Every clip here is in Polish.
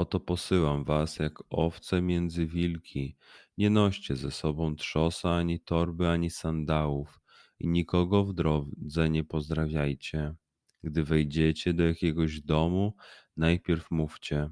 Oto posyłam was jak owce między wilki. Nie noście ze sobą trzosa, ani torby, ani sandałów i nikogo w drodze nie pozdrawiajcie. Gdy wejdziecie do jakiegoś domu, najpierw mówcie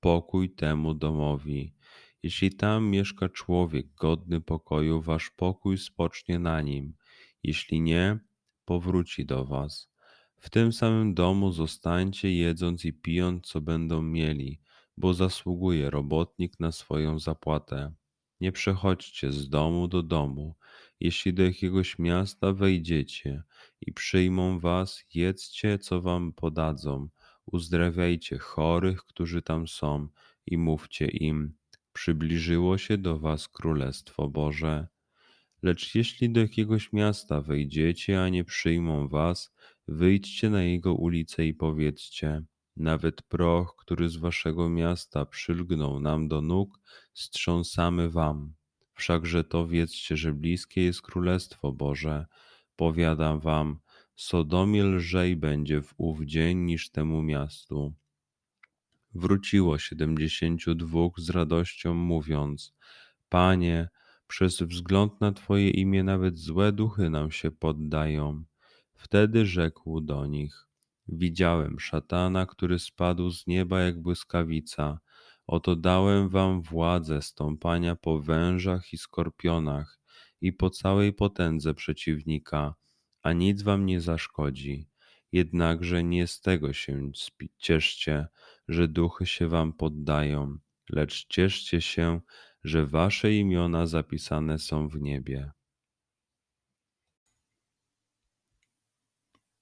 pokój temu domowi. Jeśli tam mieszka człowiek godny pokoju, wasz pokój spocznie na nim. Jeśli nie, powróci do was. W tym samym domu zostańcie, jedząc i pijąc, co będą mieli bo zasługuje robotnik na swoją zapłatę. Nie przechodźcie z domu do domu. Jeśli do jakiegoś miasta wejdziecie i przyjmą was, jedzcie, co wam podadzą. Uzdrawiajcie chorych, którzy tam są, i mówcie im: Przybliżyło się do was Królestwo Boże. Lecz jeśli do jakiegoś miasta wejdziecie, a nie przyjmą was, wyjdźcie na jego ulicę i powiedzcie: nawet proch, który z waszego miasta przylgnął nam do nóg, strząsamy wam. Wszakże to wiedzcie, że bliskie jest Królestwo Boże. Powiadam wam, Sodomie lżej będzie w ów dzień niż temu miastu. Wróciło siedemdziesięciu dwóch z radością mówiąc, Panie, przez wzgląd na Twoje imię nawet złe duchy nam się poddają. Wtedy rzekł do nich, Widziałem szatana, który spadł z nieba jak błyskawica. Oto dałem wam władzę stąpania po wężach i skorpionach i po całej potędze przeciwnika, a nic wam nie zaszkodzi. Jednakże nie z tego się cieszcie, że duchy się wam poddają, lecz cieszcie się, że wasze imiona zapisane są w niebie.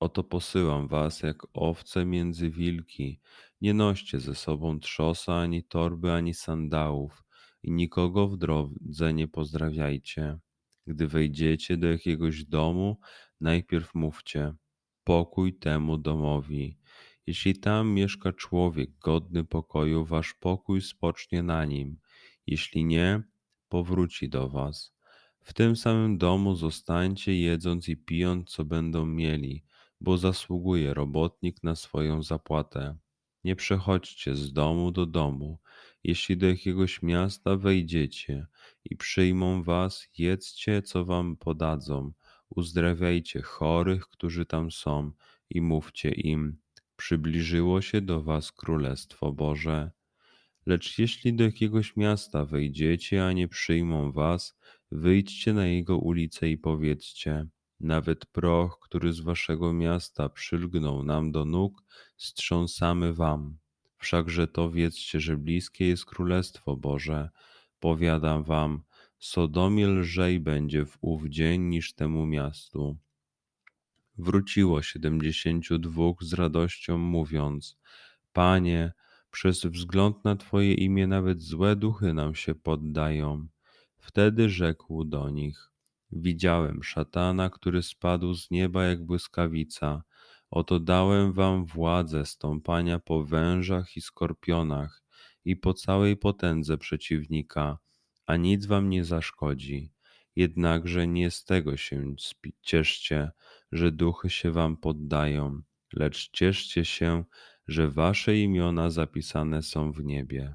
Oto posyłam was jak owce między wilki. Nie noście ze sobą trzosa, ani torby, ani sandałów i nikogo w drodze nie pozdrawiajcie. Gdy wejdziecie do jakiegoś domu, najpierw mówcie: pokój temu domowi. Jeśli tam mieszka człowiek godny pokoju, wasz pokój spocznie na nim. Jeśli nie, powróci do was. W tym samym domu zostańcie, jedząc i pijąc, co będą mieli, bo zasługuje robotnik na swoją zapłatę. Nie przechodźcie z domu do domu. Jeśli do jakiegoś miasta wejdziecie i przyjmą was, jedzcie, co wam podadzą. Uzdrawiajcie chorych, którzy tam są, i mówcie im: Przybliżyło się do was Królestwo Boże. Lecz jeśli do jakiegoś miasta wejdziecie, a nie przyjmą was, wyjdźcie na jego ulice i powiedzcie: Nawet proch, który z waszego miasta przylgnął nam do nóg, strząsamy wam. Wszakże to wiedzcie, że bliskie jest Królestwo Boże. Powiadam wam, Sodomie lżej będzie w ów dzień niż temu miastu. Wróciło siedemdziesięciu dwóch z radością, mówiąc: Panie, przez wzgląd na Twoje imię nawet złe duchy nam się poddają. Wtedy rzekł do nich: Widziałem szatana, który spadł z nieba jak błyskawica. Oto dałem wam władzę stąpania po wężach i skorpionach i po całej potędze przeciwnika, a nic wam nie zaszkodzi. Jednakże nie z tego się cieszcie, że duchy się wam poddają, lecz cieszcie się, że wasze imiona zapisane są w niebie.